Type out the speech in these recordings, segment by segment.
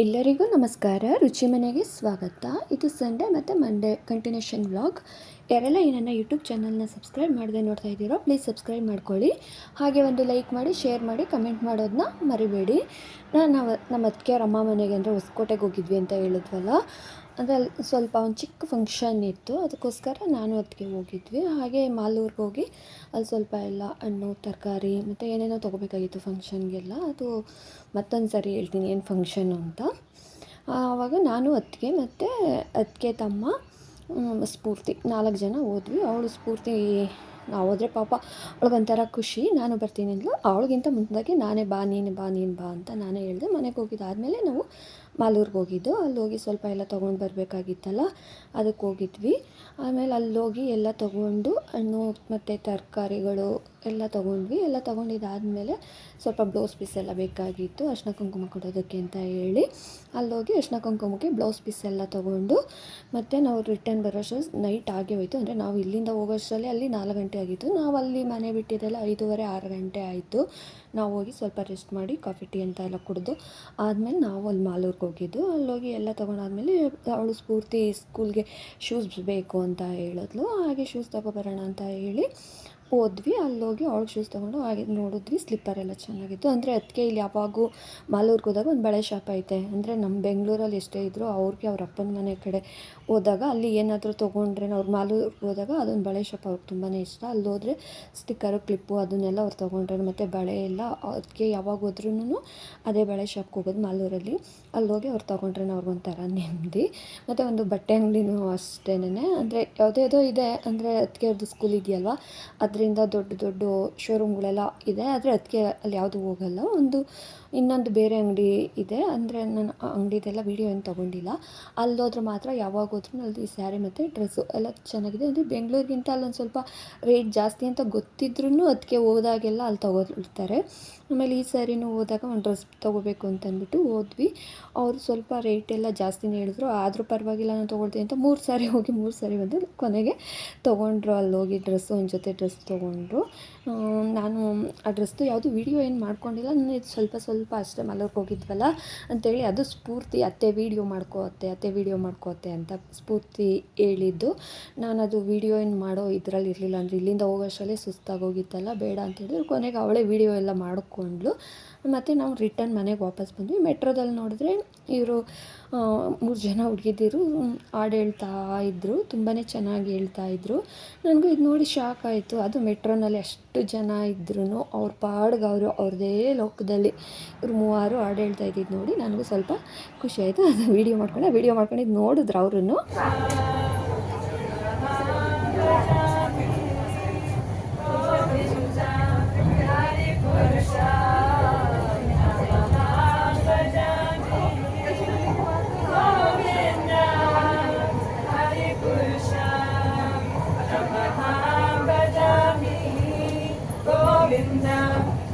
ಎಲ್ಲರಿಗೂ ನಮಸ್ಕಾರ. ರುಚಿ ಮನೆಗೆ ಸ್ವಾಗತ. ಇದು ಸಂಡೇ ಮತ್ತು ಮಂಡೇ ಕಂಟಿನ್ಯೂಷನ್ ವ್ಲಾಗ್ ಯಾರೆಲ್ಲ ಏನನ್ನ ನನ್ನ ಯೂಟ್ಯೂಬ್ ಚಾನಲ್ನ ಸಬ್ಸ್ಕ್ರೈಬ್ ಮಾಡದೆ ನೋಡ್ತಾ ಇದ್ದೀರೋ ಪ್ಲೀಸ್ ಸಬ್ಸ್ಕ್ರೈಬ್ ಮಾಡ್ಕೊಳ್ಳಿ. ಹಾಗೆ ಒಂದು ಲೈಕ್ ಮಾಡಿ ಶೇರ್ ಮಾಡಿ ಕಮೆಂಟ್ ಮಾಡೋದನ್ನ ಮರಿಬೇಡಿ. ನಾನು ನಮ್ಮ ಅತ್ತಿಗೆಯವ್ರ ಅಮ್ಮ ಮನೆಗೆ ಅಂದರೆ ಹೊಸಕೋಟೆಗೆ ಹೋಗಿದ್ವಿ ಅಂತ ಹೇಳಿದ್ವಲ್ಲ ಅಂದರೆ ಅಲ್ಲಿ ಸ್ವಲ್ಪ ಒಂದು ಚಿಕ್ಕ ಫಂಕ್ಷನ್ ಇತ್ತು. ಅದಕ್ಕೋಸ್ಕರ ನಾನು ಅದಕ್ಕೆ ಹೋಗಿದ್ವಿ. ಹಾಗೆ ಮಾಲೂರಿಗೆ ಹೋಗಿ ಅಲ್ಲಿ ಸ್ವಲ್ಪ ಎಲ್ಲ ಹಣ್ಣು, ತರಕಾರಿ ಮತ್ತು ಏನೇನೋ ತೊಗೋಬೇಕಾಗಿತ್ತು ಫಂಕ್ಷನ್ಗೆಲ್ಲ ಅದು ಮತ್ತೊಂದು ಸರಿ ಹೇಳ್ತೀನಿ ಏನು ಫಂಕ್ಷನ್ ಅಂತ. ಆವಾಗ ನಾನು ಅತ್ತಿಗೆ ಮತ್ತು ಅತ್ತಿಗೆ ತಮ್ಮ ಸ್ಫೂರ್ತಿ ನಾಲ್ಕು ಜನ ಹೋದ್ವಿ. ಅವಳು ಸ್ಫೂರ್ತಿ, ನಾವು ಹೋದರೆ ಪಾಪ ಅವಳಿಗೊಂಥರ ಖುಷಿ. ನಾನು ಬರ್ತೀನಿ ಅಂದ್ಲು. ಅವಳಿಗಿಂತ ಮುಂದಾಗಿ ನಾನೇ ಬಾ, ನೀನು ಬಾ ನೀನು ಬಾ ಅಂತ ನಾನೇ ಹೇಳಿದೆ. ಮನೆಗೆ ಹೋಗಿದ್ದಾದಮೇಲೆ ನಾವು ಮಾಲೂರಿಗೆ ಹೋಗಿದ್ದು. ಅಲ್ಲಿ ಹೋಗಿ ಸ್ವಲ್ಪ ಎಲ್ಲ ತೊಗೊಂಡು ಬರಬೇಕಾಗಿತ್ತಲ್ಲ ಅದಕ್ಕೆ ಹೋಗಿದ್ವಿ. ಆಮೇಲೆ ಅಲ್ಲಿ ಹೋಗಿ ಎಲ್ಲ ತೊಗೊಂಡು ಹಣ್ಣು ಮತ್ತು ತರಕಾರಿಗಳು ಎಲ್ಲ ತೊಗೊಂಡ್ವಿ. ಎಲ್ಲ ತೊಗೊಂಡಿದ್ದಾದಮೇಲೆ ಸ್ವಲ್ಪ ಬ್ಲೌಸ್ ಪೀಸ್ ಎಲ್ಲ ಬೇಕಾಗಿತ್ತು. ಅರ್ಶಿನ ಕುಂಕುಮ ಕೊಡೋದಕ್ಕೆ ಅಂತ ಹೇಳಿ ಅಲ್ಲೋಗಿ ಅರ್ಶಿನ ಕುಂಕುಮಕ್ಕೆ ಬ್ಲೌಸ್ ಪೀಸ್ ಎಲ್ಲ ತೊಗೊಂಡು ಮತ್ತು ನಾವು ರಿಟರ್ನ್ ಬರೋಷ್ಟು ನೈಟ್ ಆಗೇ ಹೋಯಿತು. ಅಂದರೆ ನಾವು ಇಲ್ಲಿಂದ ಹೋಗೋಷ್ಟರಲ್ಲಿ ಅಲ್ಲಿ ನಾಲ್ಕು ಗಂಟೆ ಆಗಿತ್ತು. ನಾವು ಅಲ್ಲಿ ಮನೆ ಬಿಟ್ಟಿದ್ದೆಲ್ಲ ಐದೂವರೆ, ಆರು ಗಂಟೆ ಆಯಿತು. ನಾವು ಹೋಗಿ ಸ್ವಲ್ಪ ರೆಸ್ಟ್ ಮಾಡಿ ಕಾಫಿ ಟೀ ಅಂತ ಎಲ್ಲ ಕುಡಿದು ಆದಮೇಲೆ ನಾವು ಅಲ್ಲಿ ಮಾಲೂರ್ಗೆ ಹೋಗಿದ್ದು. ಅಲ್ಲೋಗಿ ಎಲ್ಲ ತೊಗೊಂಡಾದ್ಮೇಲೆ ಅವಳು ಸ್ಫೂರ್ತಿ ಸ್ಕೂಲ್ಗೆ ಶೂಸ್ ಬೇಕು ಅಂತ ಹೇಳಿದ್ಲು. ಹಾಗೆ ಶೂಸ್ ತೊಗೊಬರೋಣ ಅಂತ ಹೇಳಿ ಹೋದ್ವಿ, ಅಲ್ಲೋಗಿ ಅವಳಿಗೆ ಶೂಸ್ ತೊಗೊಂಡು ಹಾಗೆ ನೋಡಿದ್ವಿ ಸ್ಲಿಪ್ಪರ್ ಎಲ್ಲ ಚೆನ್ನಾಗಿತ್ತು. ಅಂದರೆ ಅದಕ್ಕೆ ಇಲ್ಲಿ ಯಾವಾಗೂ ಮಾಲೂರ್ಗೆ ಹೋದಾಗ ಒಂದು ಬಳೆ ಶಾಪ್ ಐತೆ. ಅಂದರೆ ನಮ್ಮ ಬೆಂಗಳೂರಲ್ಲಿ ಎಷ್ಟೇ ಇದ್ದರೂ ಅವ್ರಿಗೆ ಅವ್ರ ಅಪ್ಪನ ಮನೆ ಕಡೆ ಹೋದಾಗ ಅಲ್ಲಿ ಏನಾದರೂ ತೊಗೊಂಡ್ರೆ ಅವ್ರು ಮಾಲೂರ್ಗೆ ಹೋದಾಗ ಅದೊಂದು ಬಳೆ ಶಾಪ್ ಅವ್ರಿಗೆ ತುಂಬಾ ಇಷ್ಟ. ಅಲ್ಲಿ ಹೋದರೆ ಸ್ಟಿಕ್ಕರು ಕ್ಲಿಪ್ಪು ಅದನ್ನೆಲ್ಲ ಅವ್ರು ತೊಗೊಂಡ್ರೆ. ಮತ್ತು ಬಳೆ ಎಲ್ಲ ಅದಕ್ಕೆ ಯಾವಾಗ ಹೋದ್ರೂ ಅದೇ ಬಳೆ ಶಾಪ್ಗೆ ಹೋಗೋದು ಮಾಲೂರಲ್ಲಿ. ಅಲ್ಲಿ ಹೋಗಿ ಅವ್ರು ತೊಗೊಂಡ್ರೆ ಅವ್ರಿಗೊಂಥರ ನೆಮ್ಮದಿ. ಮತ್ತು ಒಂದು ಬಟ್ಟೆ ಅಂಗಡಿನೂ ಅಷ್ಟೇನೆ ಅಂದರೆ ಯಾವುದೇ ಇದೆ. ಅಂದರೆ ಅದಕ್ಕೆ ಅವ್ರದ್ದು ಸ್ಕೂಲ್ ಇದೆಯಲ್ವ? ಅದರಿಂದ ದೊಡ್ಡ ದೊಡ್ಡ ಶೋರೂಮ್ಗಳೆಲ್ಲ ಇದೆ. ಆದರೆ ಅದಕ್ಕೆ ಅಲ್ಲಿ ಯಾವುದು ಹೋಗಲ್ಲ. ಒಂದು ಇನ್ನೊಂದು ಬೇರೆ ಅಂಗಡಿ ಇದೆ. ಅಂದರೆ ನಾನು ಅಂಗಡಿದೆಲ್ಲ ವೀಡಿಯೋ ಏನು ತೊಗೊಂಡಿಲ್ಲ. ಅಲ್ಲೋದ್ರೆ ಮಾತ್ರ ಯಾವಾಗ ಹೋದ್ರೂ ಅಲ್ಲಿ ಸ್ಯಾರಿ ಮತ್ತು ಡ್ರೆಸ್ಸು ಎಲ್ಲ ಚೆನ್ನಾಗಿದೆ. ಅಂದರೆ ಬೆಂಗಳೂರಿಗಿಂತ ಅಲ್ಲೊಂದು ಸ್ವಲ್ಪ ರೇಟ್ ಜಾಸ್ತಿ ಅಂತ ಗೊತ್ತಿದ್ರೂ ಅದಕ್ಕೆ ಹೋದಾಗೆಲ್ಲ ಅಲ್ಲಿ ತೊಗೊಳ್ತಾರೆ. ಆಮೇಲೆ ಈ ಸ್ಯಾರಿನೂ ಹೋದಾಗ ಒಂದು ಡ್ರೆಸ್ ತೊಗೋಬೇಕು ಅಂತ ಅಂದ್ಬಿಟ್ಟು ಹೋದ್ವಿ. ಅವರು ಸ್ವಲ್ಪ ರೇಟ್ ಎಲ್ಲ ಜಾಸ್ತಿನೇ ಹೇಳಿದ್ರು. ಆದರೂ ಪರವಾಗಿಲ್ಲ ನಾನು ತೊಗೊಳ್ತೀನಿ ಅಂತ ಮೂರು ಸಾರಿ ಹೋಗಿ ಮೂರು ಸಾರಿ ಬಂದು ಕೊನೆಗೆ ತೊಗೊಂಡ್ರು. ಅಲ್ಲಿ ಹೋಗಿ ಡ್ರೆಸ್ಸು ಒಂದು ಜೊತೆ ಡ್ರೆಸ್ ತೊಗೊಂಡ್ರು. ನಾನು ಆ ಯಾವುದು ವೀಡಿಯೋ ಏನು ಮಾಡ್ಕೊಂಡಿಲ್ಲ. ನಾನು ಇದು ಸ್ವಲ್ಪ ಸ್ವಲ್ಪ ಅಷ್ಟೇ ಮಲೋರ್ಗೆ ಹೋಗಿದ್ವಲ್ಲ ಅಂತೇಳಿ ಅದು ಸ್ಫೂರ್ತಿ, ಅತ್ತೆ ವೀಡಿಯೋ ಮಾಡ್ಕೋ, ಅತ್ತೆ ವೀಡಿಯೋ ಮಾಡ್ಕೋ, ಅತ್ತೆ ಅಂತ ಸ್ಫೂರ್ತಿ ಹೇಳಿದ್ದು. ನಾನು ಅದು ವೀಡಿಯೋ ಏನು ಮಾಡೋ ಇದರಲ್ಲಿ ಇರಲಿಲ್ಲ. ಅಂದರೆ ಇಲ್ಲಿಂದ ಹೋಗೋಷ್ಟಲ್ಲೇ ಸುಸ್ತಾಗಿ ಹೋಗಿತ್ತಲ್ಲ, ಬೇಡ ಅಂತ ಹೇಳಿದ್ರು ಕೊನೆಗೆ ಅವಳೇ ವೀಡಿಯೋ ಎಲ್ಲ ಮಾಡಿಕೊಂಡ್ಲು ಮತ್ತು ನಾವು ರಿಟರ್ನ್ ಮನೆಗೆ ವಾಪಸ್ ಬಂದ್ವಿ. ಮೆಟ್ರೋದಲ್ಲಿ ನೋಡಿದ್ರೆ ಇವರು ಮೂರು ಜನ ಹುಡುಗಿದಿರು ಹಾಡು ಹೇಳ್ತಾ ಇದ್ದರು ತುಂಬಾ ಚೆನ್ನಾಗಿ ಹೇಳ್ತಾ ಇದ್ದರು ನನಗೂ ಇದು ನೋಡಿ ಶಾಕ್ ಆಯಿತು. ಅದು ಮೆಟ್ರೋನಲ್ಲಿ ಅಷ್ಟು ಜನ ಇದ್ರೂ ಅವ್ರ ಪಾಡ್ಗೆ ಅವರು ಅವ್ರದ್ದೇ ಲೋಕದಲ್ಲಿ ಇವ್ರು ಮೂವರು ಹಾಡು ಹೇಳ್ತಾ ಇದ್ದಿದ್ದು ನೋಡಿ ನನಗೂ ಸ್ವಲ್ಪ ಖುಷಿ ಆಯಿತು. ಅದು ವೀಡಿಯೋ ಮಾಡ್ಕೊಂಡು ವೀಡಿಯೋ ಮಾಡ್ಕೊಂಡು ಇದು ನೋಡಿದ್ರು ಅವ್ರೂ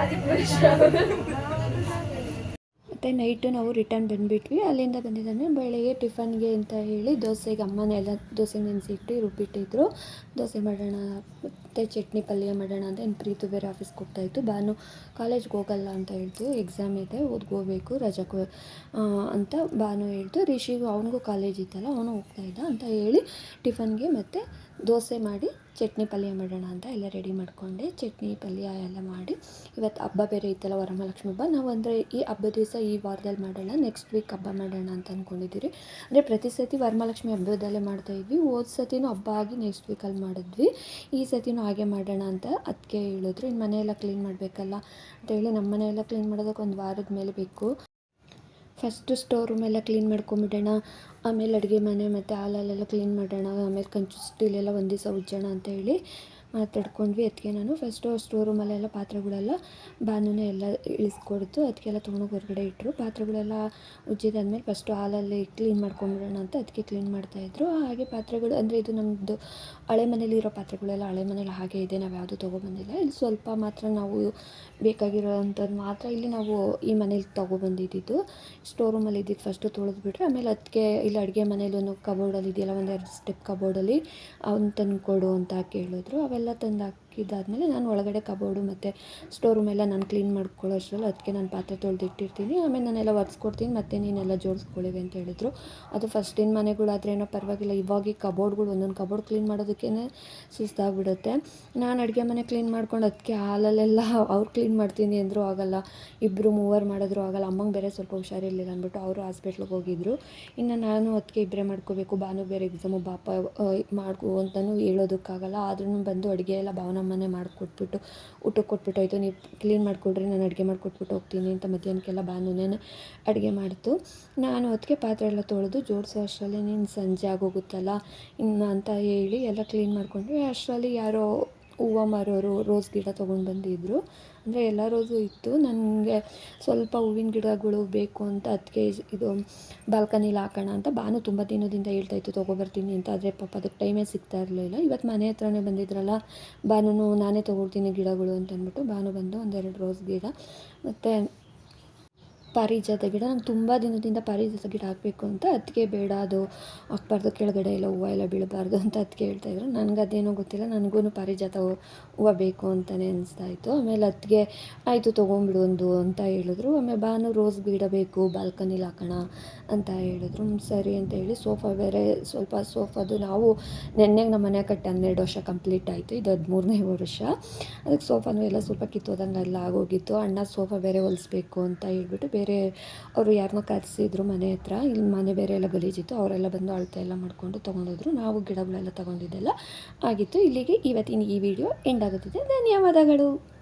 ಆದಿಪುರುಷ ಮತ್ತು ನೈಟು ನಾವು ರಿಟರ್ನ್ ಬಂದುಬಿಟ್ವಿ. ಅಲ್ಲಿಂದ ಬಂದಿದ್ದಾನೆ, ಬೆಳಗ್ಗೆ ಟಿಫನ್ಗೆ ಅಂತ ಹೇಳಿ ದೋಸೆಗೆ ಅಮ್ಮನೆಲ್ಲ ದೋಸೆ ನೆನೆಸಿಟ್ಟು ರುಬ್ಬಿಟ್ಟಿದ್ರು. ದೋಸೆ ಮಾಡೋಣ ಮತ್ತು ಚಟ್ನಿ ಪಲ್ಯ ಮಾಡೋಣ ಅಂತ ಏನು ಪ್ರೀತು ಬೇರೆ ಆಫೀಸ್ಗೆ ಹೋಗ್ತಾಯಿತ್ತು ಬಾನು ಕಾಲೇಜ್ಗೆ ಹೋಗಲ್ಲ ಅಂತ ಹೇಳ್ತು. ಎಕ್ಸಾಮ್ ಇದೆ, ಓದ್ಕೋಬೇಕು ರಜಕ್ಕೆ ಅಂತ ಬಾನು ಹೇಳ್ತು. ರಿಷಿಗೂ ಅವನಿಗೂ ಕಾಲೇಜ್ ಇತ್ತಲ್ಲ, ಅವನು ಹೋಗ್ತಾಯಿದ್ದ ಅಂತ ಹೇಳಿ ಟಿಫನ್ಗೆ ಮತ್ತು ದೋಸೆ ಮಾಡಿ ಚಟ್ನಿ ಪಲ್ಯ ಮಾಡೋಣ ಅಂತ ಎಲ್ಲ ರೆಡಿ ಮಾಡಿಕೊಂಡೆ. ಚಟ್ನಿ ಪಲ್ಯ ಎಲ್ಲ ಮಾಡಿ. ಇವತ್ತು ಹಬ್ಬ ಬೇರೆ ಇತ್ತಲ್ಲ, ವರಮಹಾಲಕ್ಷ್ಮಿ ಹಬ್ಬ. ನಾವು ಅಂದರೆ ಈ ಹಬ್ಬ ದಿವಸ ಈ ವಾರದಲ್ಲಿ ಮಾಡೋಣ ನೆಕ್ಸ್ಟ್ ವೀಕ್ ಹಬ್ಬ ಮಾಡೋಣ ಅಂತ ಅಂದ್ಕೊಂಡಿದ್ದೀರಿ ಅಂದರೆ ಪ್ರತಿ ಸತಿ ವರಮಹಾಲಕ್ಷ್ಮಿ ಹಬ್ಬದಲ್ಲೇ ಮಾಡ್ತಾಯಿದ್ವಿ ಹೋದ ಸತಿನೂ ಹಬ್ಬ ಆಗಿ ನೆಕ್ಸ್ಟ್ ವೀಕಲ್ಲಿ ಮಾಡಿದ್ವಿ. ಈ ಸತಿನೂ ಹಾಗೆ ಮಾಡೋಣ ಅಂತ ಅದಕ್ಕೆ ಹೇಳಿದ್ರು. ಇನ್ನು ಮನೆಯೆಲ್ಲ ಕ್ಲೀನ್ ಮಾಡಬೇಕಲ್ಲ ಅಂತ ಹೇಳಿ ನಮ್ಮ ಮನೆಯೆಲ್ಲ ಕ್ಲೀನ್ ಮಾಡೋದಕ್ಕೆ ಒಂದು ವಾರದ ಮೇಲೆ ಬೇಕು. ಫಸ್ಟು ಸ್ಟೋರ್ ರೂಮ್ ಎಲ್ಲ ಕ್ಲೀನ್ ಮಾಡ್ಕೊಂಬಿಡೋಣ. ಆಮೇಲೆ ಅಡುಗೆ ಮನೆ ಮತ್ತು ಹಾಲಲ್ಲೆಲ್ಲ ಕ್ಲೀನ್ ಮಾಡೋಣ. ಆಮೇಲೆ ಕಂಚು ಸ್ಟೀಲೆಲ್ಲ ಒಂದು ದಿವಸ ಉಜ್ಜೋಣ ಅಂತ ಹೇಳಿ. ಮಾತಾಡ್ಕೊಂಡ್ವಿ. ಅದಕ್ಕೆ ನಾನು ಫಸ್ಟು ಸ್ಟೋರ್ ರೂಮಲ್ಲೆಲ್ಲ ಪಾತ್ರೆಗಳೆಲ್ಲ ಬಾನುನೇ ಎಲ್ಲ ಇಳಿಸ್ಕೊಡ್ತು ಅದಕ್ಕೆಲ್ಲ ತೊಗೊಂಡೋಗಿ ಹೊರಗಡೆ ಇಟ್ಟರು ಪಾತ್ರೆಗಳೆಲ್ಲ ಉಜ್ಜಿದಾದ್ಮೇಲೆ ಫಸ್ಟು ಹಾಲಲ್ಲಿ ಕ್ಲೀನ್ ಮಾಡ್ಕೊಂಡ್ಬಿಡೋಣ ಅಂತ ಅದಕ್ಕೆ ಕ್ಲೀನ್ ಮಾಡ್ತಾಯಿದ್ರು ಹಾಗೆ ಪಾತ್ರೆಗಳು ಅಂದರೆ ಇದು ನಮ್ಮದು ಹಳೆ ಮನೇಲಿರೋ ಪಾತ್ರೆಗಳೆಲ್ಲ ಹಳೆ ಮನೇಲಿ ಹಾಗೆ ಇದೆ, ನಾವು ಯಾವುದು ತೊಗೊಬಂದಿಲ್ಲ. ಇಲ್ಲಿ ಸ್ವಲ್ಪ ಮಾತ್ರ ನಾವು ಬೇಕಾಗಿರೋ ಅಂಥದ್ದು ಮಾತ್ರ ಇಲ್ಲಿ ನಾವು ಈ ಮನೇಲಿ ತೊಗೊಬಂದಿದ್ದು ಸ್ಟೋರ್ ರೂಮಲ್ಲಿ ಇದ್ದಿದ್ದು ಫಸ್ಟು ತೊಳೆದ್ಬಿಟ್ರೆ ಆಮೇಲೆ ಅದಕ್ಕೆ ಇಲ್ಲಿ ಅಡುಗೆ ಮನೇಲೂ ಕಬೋರ್ಡಲ್ಲಿ ಇದೆಯಲ್ಲ, ಒಂದೆರಡು ಸ್ಟೆಪ್ ಕಬೋರ್ಡಲ್ಲಿ ಅವ್ನು ತಂದು ಕೊಡು ಅಂತ ಕೇಳಿದ್ರು. ಅವೆಲ್ಲ ತಂದು ಹಾಕಿದ್ದಾದ್ಮೇಲೆ ನಾನು ಒಳಗಡೆ ಕಬೋರ್ಡು ಮತ್ತು ಸ್ಟೋರ್ ರೂಮ್ ಎಲ್ಲ ನಾನು ಕ್ಲೀನ್ ಮಾಡ್ಕೊಳ್ಳೋ ಅಷ್ಟರಲ್ಲಿ ಅದಕ್ಕೆ ನಾನು ಪಾತ್ರೆ ತೊಳೆದಿಟ್ಟಿರ್ತೀನಿ. ಆಮೇಲೆ ನಾನೆಲ್ಲ ಒರೆಸ್ಕೊಡ್ತೀನಿ, ಮತ್ತು ನೀನೆಲ್ಲ ಜೋಡಿಸ್ಕೊಳ್ಳಿವೆ ಅಂತ ಹೇಳಿದರು. ಅದು ಫಸ್ಟಿನ ಮನೆಗಳಾದ್ರೆ ಏನೋ ಪರವಾಗಿಲ್ಲ, ಇವಾಗ ಕಬೋರ್ಡ್ಗಳು, ಒಂದೊಂದು ಕಬೋರ್ಡ್ ಕ್ಲೀನ್ ಮಾಡೋದಕ್ಕೇ ಸುಸ್ತಾಗ್ಬಿಡುತ್ತೆ. ನಾನು ಅಡುಗೆ ಮನೆ ಕ್ಲೀನ್ ಮಾಡ್ಕೊಂಡು ಅದಕ್ಕೆ ಹಾಲಲ್ಲೆಲ್ಲ ಅವ್ರು ಕ್ಲೀನ್ ಮಾಡ್ತೀನಿ ಅಂದರೂ ಆಗಲ್ಲ ಇಬ್ಬರು ಮೂವರು ಮಾಡಿದ್ರು ಆಗಲ್ಲ, ಅಮ್ಮಂಗೆ ಬೇರೆ ಸ್ವಲ್ಪ ಹುಷಾರಿರಲಿಲ್ಲ ಅಂದ್ಬಿಟ್ಟು ಅವರು ಹಾಸ್ಪಿಟ್ಲಿಗೆ ಹೋಗಿದ್ರು. ಇನ್ನು ನಾನು ಅದಕ್ಕೆ ಇಬ್ಬರೇ ಮಾಡ್ಕೋಬೇಕು ಬಾನು ಬೇರೆ ಎಕ್ಸಾಮು ಬಾಪ ಮಾಡ್ಕೋ ಅಂತಲೂ ಹೇಳೋದಕ್ಕಾಗಲ್ಲ ಆದ್ರೂ ಬಂದು ಅಡುಗೆ ಎಲ್ಲ ಭಾವನಮ್ಮನೇ ಮಾಡಿಕೊಟ್ಬಿಟ್ಟು ಊಟಕ್ಕೆ ಕೊಟ್ಬಿಟ್ಟು ಆಯಿತು, ನೀವು ಕ್ಲೀನ್ ಮಾಡಿಕೊಡ್ರಿ ನಾನು ಅಡುಗೆ ಮಾಡಿಕೊಟ್ಬಿಟ್ಟು ಹೋಗ್ತೀನಿ ಅಂತ ಮಧ್ಯಾಹ್ನಕ್ಕೆಲ್ಲ ಭಾನುನೇ ಅಡುಗೆ ಮಾಡ್ತು. ನಾನು ಅದಕ್ಕೆ ಪಾತ್ರೆ ಎಲ್ಲ ತೊಳೆದು ಜೋಡಿಸೋ ಅಷ್ಟರಲ್ಲಿ ನೀನು ಸಂಜೆ ಆಗೋಗುತ್ತಲ್ಲ ಇನ್ನು ಅಂತ ಹೇಳಿ ಎಲ್ಲ ಕ್ಲೀನ್ ಮಾಡಿಕೊಂಡ್ರೆ ಅಷ್ಟರಲ್ಲಿ ಯಾರೋ ಹೂವು, ಮಾರೋರು, ರೋಸ್ ಗಿಡ ತೊಗೊಂಡು ಬಂದಿದ್ದರು ಅಂದರೆ ಎಲ್ಲ ರೋಸು ಇತ್ತು. ನನಗೆ ಸ್ವಲ್ಪ ಹೂವಿನ ಗಿಡಗಳು ಬೇಕು ಅಂತ ಅದಕ್ಕೆ ಇದು ಬಾಲ್ಕನಿಲಿ ಹಾಕೋಣ ಅಂತ ಬಾನು ತುಂಬ ದಿನದಿಂದ ಹೇಳ್ತಾಯಿತ್ತು ತೊಗೊಬರ್ತೀನಿ ಅಂತ. ಆದರೆ ಪಾಪ ಅದಕ್ಕೆ ಟೈಮೇ ಸಿಗ್ತಾ ಇರಲಿಲ್ಲ. ಇವತ್ತು ಮನೆ ಹತ್ರನೇ ಬಂದಿದ್ರಲ್ಲ ಬಾನು ನಾನೇ ತೊಗೊಳ್ತೀನಿ ಗಿಡಗಳು ಅಂತ ಅಂದ್ಬಿಟ್ಟು ಬಾನು ಬಂದು ಒಂದೆರಡು ರೋಸ್ ಗಿಡ. ಮತ್ತು ಪಾರಿಜಾತ ಗಿಡ. ನಂಗೆ ತುಂಬ ದಿನದಿಂದ ಪಾರಿಜಾತ ಗಿಡ ಹಾಕಬೇಕು ಅಂತ ಅದಕ್ಕೆ ಬೇಡ. ಅದು ಹಾಕ್ಬಾರ್ದು, ಕೆಳಗಡೆ ಎಲ್ಲ ಹೂವು ಎಲ್ಲ ಬೀಳಬಾರ್ದು ಅಂತ ಅದಕ್ಕೆ ಹೇಳ್ತಾಯಿದ್ರು ನನಗೆ ಅದೇನೋ ಗೊತ್ತಿಲ್ಲ. ನನಗೂ ಪಾರಿಜಾತ ಹೂವು ಬೇಕು ಅಂತಲೇ ಅನಿಸ್ತಾ ಇತ್ತು ಆಮೇಲೆ ಅದಕ್ಕೆ ಆಯಿತು ತೊಗೊಂಬಿಡು ಒಂದು ಅಂತ ಹೇಳಿದ್ರು. ಆಮೇಲೆ, ಬಾನು ರೋಸ್ ಗಿಡ ಬೇಕು ಬಾಲ್ಕನಿಲಿ ಹಾಕೋಣ ಅಂತ ಹೇಳಿದ್ರು. ಸರಿ ಅಂತ ಹೇಳಿ ಸೋಫಾ ಬೇರೆ, ಸ್ವಲ್ಪ ಸೋಫಾದು ನಾವು ನೆನ್ನೆಗೆ ನಮ್ಮ ಮನೆ ಕಟ್ಟಿ ಹನ್ನೆರಡು ವರ್ಷ ಕಂಪ್ಲೀಟ್ ಆಯಿತು. ಇದು ಹದಿಮೂರನೇ ವರ್ಷ. ಅದಕ್ಕೆ ಸೋಫಾನು ಎಲ್ಲ ಸ್ವಲ್ಪ ಕಿತ್ತೋದಂಗೆಲ್ಲ ಆಗೋಗಿತ್ತು. ಅಣ್ಣ ಸೋಫಾ ಬೇರೆ ಹೊಲಿಸ್ಬೇಕು ಅಂತ ಹೇಳ್ಬಿಟ್ಟು ಬೇರೆ ಅವರು ಯಾರನ್ನ ಕರೆಸಿದ್ರು ಮನೆ ಹತ್ರ, ಇಲ್ಲಿ ಮನೆ ಬೇರೆ ಎಲ್ಲ ಗಲೀಜಿತ್ತು, ಅವರೆಲ್ಲ ಬಂದು ಅಳತೆ ಎಲ್ಲ ಮಾಡಿಕೊಂಡು ತೊಗೊಂಡೋದ್ರು. ನಾವು ಗಿಡಗಳೆಲ್ಲ ತೊಗೊಂಡಿದ್ದೆಲ್ಲ ಆಗಿತ್ತು. ಇಲ್ಲಿಗೆ ಇವತ್ತಿನ ಈ ವಿಡಿಯೋ ಎಂಡ್ ಆಗುತ್ತಿದೆ. ಧನ್ಯವಾದಗಳು.